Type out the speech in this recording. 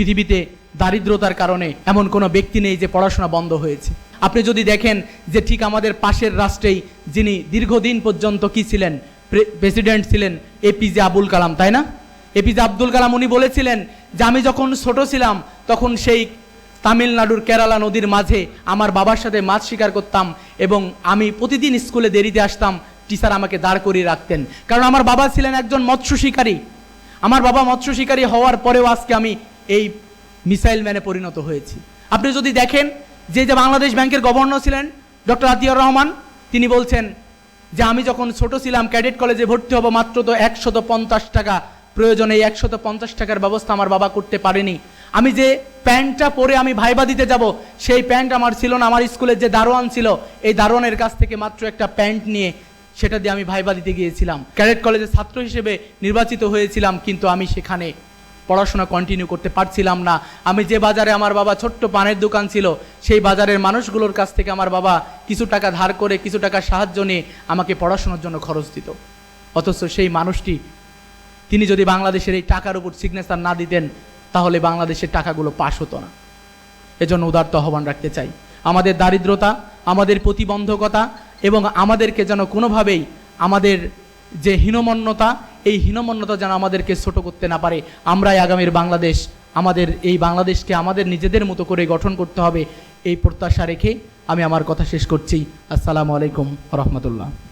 পৃথিবীতে দারিদ্রতার কারণে এমন কোনো ব্যক্তি নেই যে পড়াশোনা বন্ধ হয়েছে। আপনি যদি দেখেন যে ঠিক আমাদের পাশের রাষ্ট্রেই যিনি দীর্ঘদিন পর্যন্ত কি ছিলেন? প্রেসিডেন্ট ছিলেন এপিজে আবুল কালাম, তাই না? এপিজে আব্দুল কালাম উনি বলেছিলেন যে আমি যখন ছোট ছিলাম, তখন সেই তামিলনাড়ুর কেরালা নদীর মাঝে আমার বাবার সাথে মাছ শিকার করতাম এবং আমি প্রতিদিন স্কুলে দেরিতে আসতাম, টিচার আমাকে দাঁড় করিয়ে রাখতেন। কারণ আমার বাবা ছিলেন একজন মৎস্য শিকারী। আমার বাবা মৎস্য শিকারী হওয়ার পরেও আজকে আমি এই মিসাইল ম্যানে পরিণত হয়েছি। আপনি যদি দেখেন যে যে বাংলাদেশ ব্যাংকের গভর্নর ছিলেন, ডক্টর আতিয়ার রহমান, তিনি বলছেন যে, আমি যখন ছোট ছিলাম, ক্যাডেট কলেজে ভর্তি হব মাত্র তো একশত পঞ্চাশ টাকা। প্রয়োজনে এই একশত পঞ্চাশ টাকার ব্যবস্থা আমার বাবা করতে পারেনি। আমি যে প্যান্টটা পরে আমি ভাইবা দিতে যাব, সেই প্যান্ট আমার ছিল না। আমার স্কুলের যে দারোয়ান ছিল, এই দারোয়ানের কাছ থেকে মাত্র একটা প্যান্ট নিয়ে সেটা দিয়ে আমি ভাইবা দিতে গিয়েছিলাম। ক্যাডেট কলেজের ছাত্র হিসেবে নির্বাচিত হয়েছিলাম, কিন্তু আমি সেখানে পড়াশোনা কন্টিনিউ করতে পারছিলাম না। আমি যে বাজারে আমার বাবা ছোট্ট পানের দোকান ছিল, সেই বাজারের মানুষগুলোর কাছ থেকে আমার বাবা কিছু টাকা ধার করে, কিছু টাকা সাহায্য নিয়ে আমাকে পড়াশোনার জন্য খরচ দিত। অথচ সেই মানুষটি, তিনি যদি বাংলাদেশের এই টাকার উপর সিগনেচার না দিতেন, তাহলে বাংলাদেশের টাকাগুলো পাশ হতো না। এজন্য উদার্ত আহ্বান রাখতে চাই। আমাদের দারিদ্রতা, আমাদের প্রতিবন্ধকতা এবং আমাদেরকে যেন কোনোভাবেই আমাদের যে হীনমন্যতা এই হীনমন্যতা যেন আমাদেরকে ছোট করতে না পারে, আমরাই আগামীর বাংলাদেশ, আমাদের এই বাংলাদেশকে আমাদের নিজেদের মতো করে গঠন করতে হবে, এই প্রত্যাশা রেখে আমি আমার কথা শেষ করছি। আসসালামু আলাইকুম রহমতুল্লাহ।